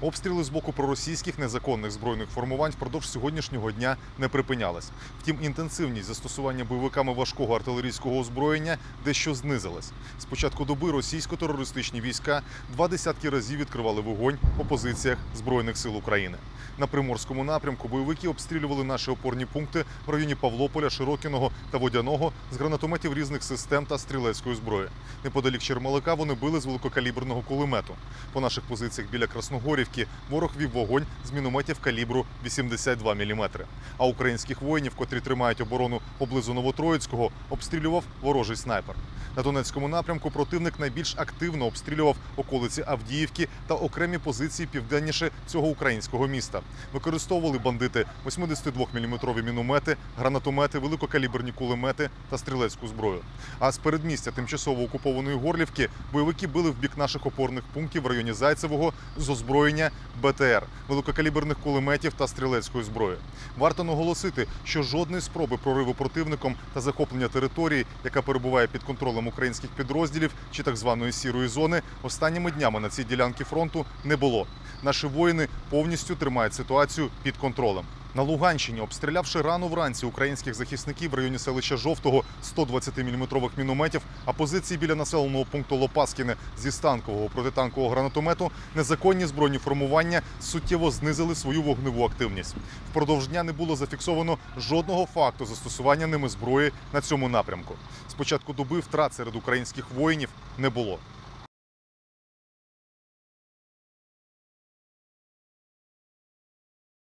Обстріли з боку проросійських незаконних збройних формувань впродовж сьогоднішнього дня не припинялись. Втім, інтенсивність застосування бойовиками важкого артилерійського озброєння дещо знизилась. З початку доби російсько-терористичні війська два десятки разів відкривали вогонь по позиціях збройних сил України. На приморському напрямку бойовики обстрілювали наші опорні пункти в районі Павлополя, Широкіного та Водяного з гранатометів різних систем та стрілецької зброї. Неподалік Чермалика вони били з великокаліберного кулемету. По наших позиціях біля Красногорівки ворог вів вогонь з мінометів калібру 82 мм. А українських воїнів, котрі тримають оборону поблизу Новотроїцького, обстрілював ворожий снайпер. На Донецькому напрямку противник найбільш активно обстрілював околиці Авдіївки та окремі позиції південніше цього українського міста. Використовували бандити 82-мм міномети, гранатомети, великокаліберні кулемети та стрілецьку зброю. А з передмістя тимчасово окупованої Горлівки бойовики били в бік наших опорних пунктів в районі Зайцевого з озброєння БТР, великокаліберних кулеметів та стрілецької зброї. Варто наголосити, що жодної спроби прориву противником та захоплення території, яка перебуває під контролем українських підрозділів чи так званої сірої зони, останніми днями на цій ділянці фронту не було. Наші воїни повністю тримають ситуацію під контролем. На Луганщині, обстрілявши рано вранці українських захисників в районі селища Жовтого 120-мм мінометів, а позиції біля населеного пункту Лопаскіне зі станкового протитанкового гранатомету, незаконні збройні формування суттєво знизили свою вогневу активність. Впродовж дня не було зафіксовано жодного факту застосування ними зброї на цьому напрямку. З початку доби втрат серед українських воїнів не було.